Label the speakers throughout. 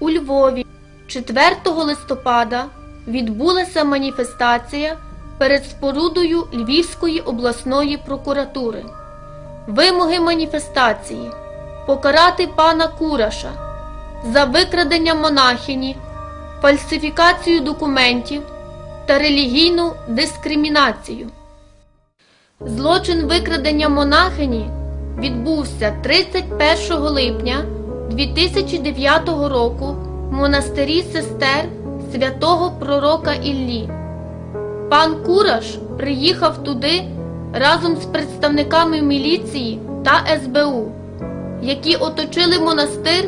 Speaker 1: У Львові 4 листопада відбулася маніфестація перед спорудою Львівської обласної прокуратури. Вимоги маніфестації покарати пана Кураша за викрадення монахині, фальсифікацію документів та релігійну дискримінацію. Злочин викрадення монахині відбувся 31 липня 2009 року в монастирі сестер святого пророка Іллі. Пан Кураш приїхав туди разом з представниками міліції та СБУ, які оточили монастир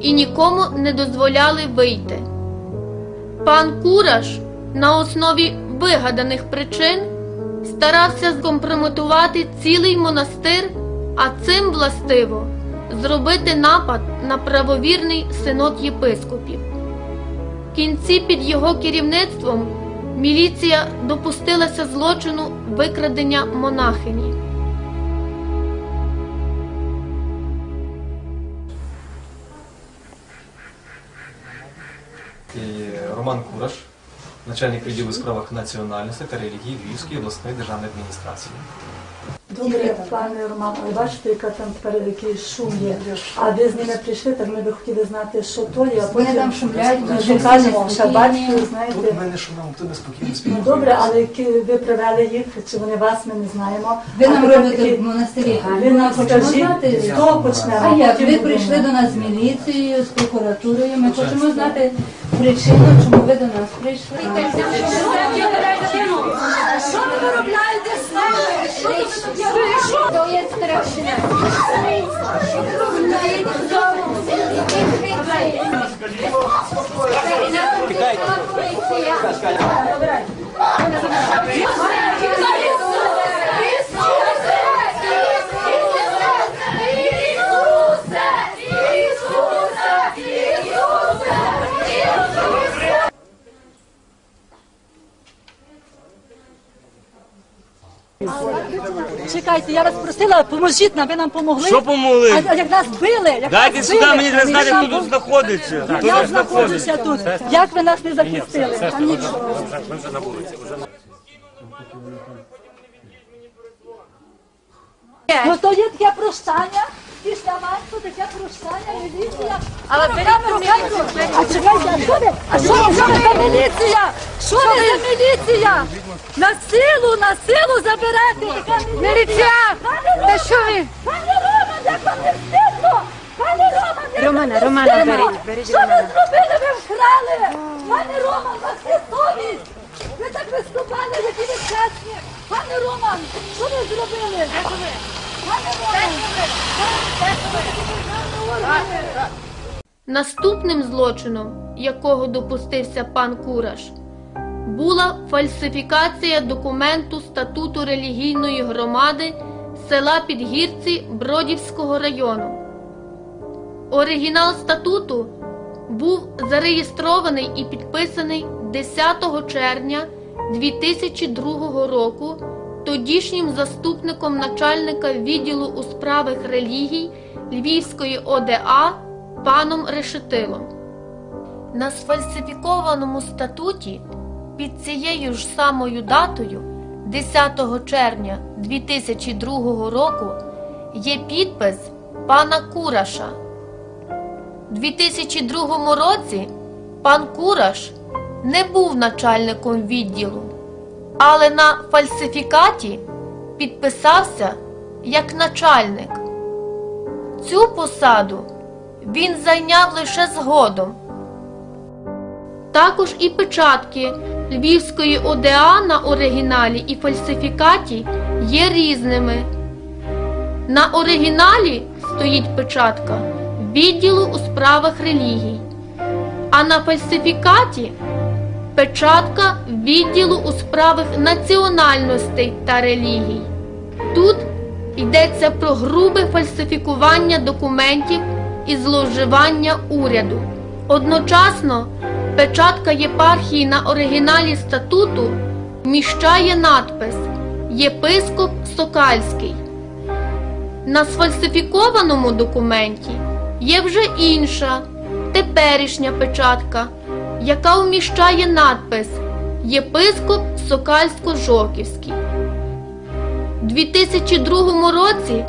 Speaker 1: і нікому не дозволяли вийти. Пан Кураш на основі вигаданих причин старався скомпрометувати цілий монастир, а цим властиво зробити напад на правовірний синод єпископів. В кінці під його керівництвом міліція допустилася злочину викрадення монахині.
Speaker 2: І Роман Кураш, начальник відділу у справах національності та релігії Львівської обласної державної адміністрації.
Speaker 3: Добре, пане Роман, але бачите, яка там тепер який шум є. А ви з ними прийшли, так ми би хотіли знати, що то є, а
Speaker 4: Вони
Speaker 3: потім
Speaker 4: там шумлять,
Speaker 3: ми
Speaker 4: дуже
Speaker 3: шукаємо, ще
Speaker 4: спокійні.
Speaker 3: бачите,
Speaker 2: Тут
Speaker 3: знаєте.
Speaker 2: ми не шумимо, тут ми спокійно
Speaker 3: Ну добре, але які ви привели їх, чи вони вас, ми не знаємо.
Speaker 4: Ви
Speaker 3: А
Speaker 4: нам
Speaker 3: потім
Speaker 4: робите
Speaker 3: такі-
Speaker 4: в монастирі
Speaker 3: Ви нам скажіть, хто почне.
Speaker 4: а як ви прийшли до нас з міліцією, з прокуратурою. Ми хочемо знати причину, чому ви до нас прийшли.
Speaker 5: Що ви виробляєте з нами? Що ви тут То є страшне.
Speaker 6: Що ви виробляєте з To jest straszne.
Speaker 3: Чекайте, я вас просила, поможіть нам, ви нам помогли.
Speaker 7: Що помогли?
Speaker 3: А, а як нас били, як
Speaker 7: Дайте
Speaker 3: нас
Speaker 7: сюди,
Speaker 3: били,
Speaker 7: мені треба знати, хто тут знаходиться. Хто
Speaker 3: Я
Speaker 7: тут знаходиться.
Speaker 3: знаходжуся тут. Як ви нас не захистили? А нічого.
Speaker 7: Ми вже на вулиці. вже на-
Speaker 3: Ну то є таке прощання. Після масу таке прощання, міліція. Але ви А чекайте, а що ви? А що ви що ви за міліція? Що ви за міліція? На силу, на силу заберете. Міліція. Та що ви? Пане Роман, як вам не встидно? Пане Роман, як
Speaker 6: Романа,
Speaker 3: вам не
Speaker 6: Романа, беріть, беріть
Speaker 3: Що ви
Speaker 6: Романа.
Speaker 3: зробили? Ви вкрали. Пане Роман, вас є совість. Ви так виступали, які ви чесні. Пане Роман, що ви зробили?
Speaker 1: Наступним злочином, якого допустився пан Кураш, була фальсифікація документу статуту релігійної громади села Підгірці Бродівського району. Оригінал статуту був зареєстрований і підписаний 10 червня 2002 року тодішнім заступником начальника відділу у справах релігій Львівської ОДА паном Решетилом. На сфальсифікованому статуті під цією ж самою датою, 10 червня 2002 року, є підпис пана Кураша. У 2002 році пан Кураш не був начальником відділу, але на фальсифікаті підписався як начальник. Цю посаду він зайняв лише згодом. Також і печатки Львівської ОДА на оригіналі і фальсифікаті є різними. На оригіналі стоїть печатка відділу у справах релігій, а на фальсифікаті печатка відділу у справах національностей та релігій. Тут йдеться про грубе фальсифікування документів і зловживання уряду. Одночасно печатка єпархії на оригіналі статуту вміщає надпис Єпископ Сокальський. На сфальсифікованому документі є вже інша теперішня печатка, яка вміщає надпис Єпископ Сокальсько-Жоківський. У 2002 році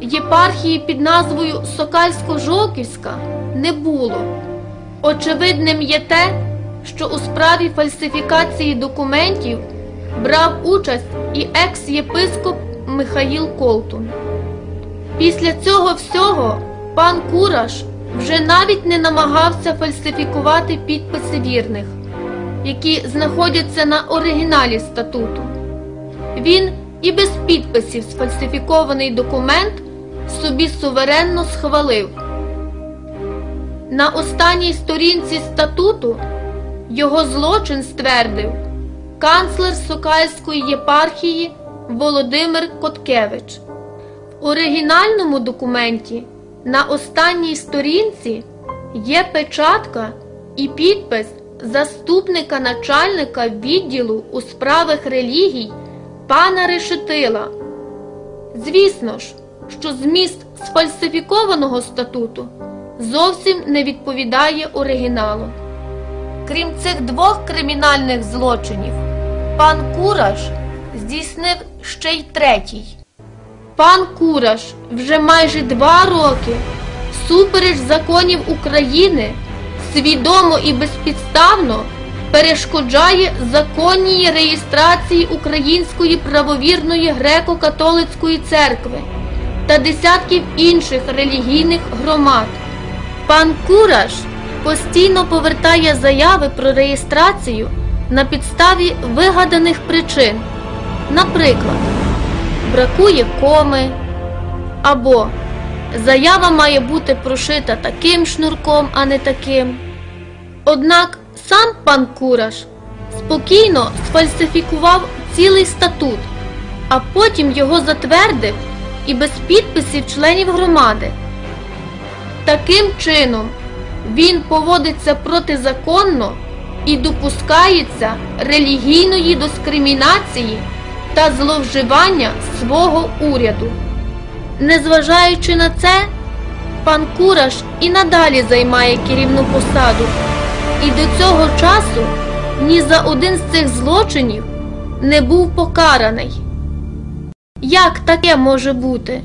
Speaker 1: єпархії під назвою Сокальсько-Жоківська не було. Очевидним є те, що у справі фальсифікації документів брав участь і екс-єпископ Михаїл Колтун. Після цього всього пан Кураш вже навіть не намагався фальсифікувати підписи вірних, які знаходяться на оригіналі статуту. Він і без підписів сфальсифікований документ собі суверенно схвалив. На останній сторінці статуту його злочин ствердив канцлер Сокальської єпархії Володимир Коткевич. В оригінальному документі на останній сторінці є печатка і підпис заступника начальника відділу у справах релігій пана Решетила. Звісно ж, що зміст сфальсифікованого статуту зовсім не відповідає оригіналу. Крім цих двох кримінальних злочинів, пан Кураш здійснив ще й третій. Пан Кураш вже майже два роки, всупереч законів України, свідомо і безпідставно перешкоджає законній реєстрації Української правовірної греко-католицької церкви та десятків інших релігійних громад. Пан Кураш постійно повертає заяви про реєстрацію на підставі вигаданих причин. Наприклад, бракує коми, або заява має бути прошита таким шнурком, а не таким. Однак сам пан Кураш спокійно сфальсифікував цілий статут, а потім його затвердив і без підписів членів громади. Таким чином він поводиться протизаконно і допускається релігійної дискримінації та зловживання свого уряду. Незважаючи на це, пан Кураш і надалі займає керівну посаду, і до цього часу ні за один з цих злочинів не був покараний. Як таке може бути?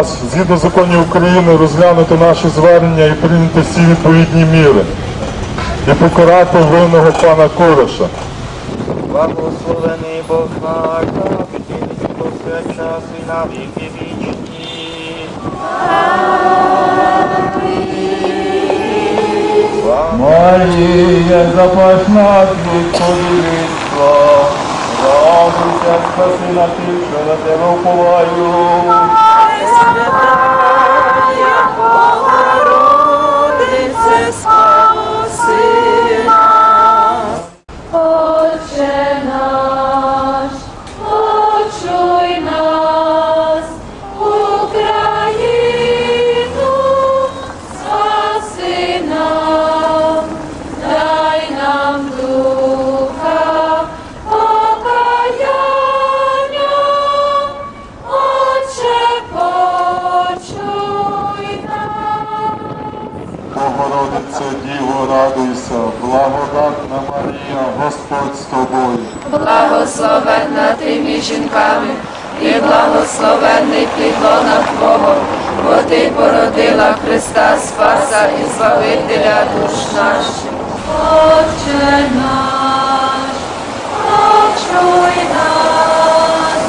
Speaker 6: Вас, згідно законів України, розглянути наші звернення і прийняти всі відповідні міри. І покарати винного пана Кураша.
Speaker 8: Благословений Бог наш, вітинець повсякчас і на віки вічні.
Speaker 6: Марія, запасна відповідства, радуйся, спаси на тих, що на тебе уповаю. Господь з тобою.
Speaker 5: Благословенна ти між жінками, і благословенний плідлона Твого, бо ти породила Христа Спаса і Збавителя душ наших.
Speaker 3: Отче наш, почуй нас,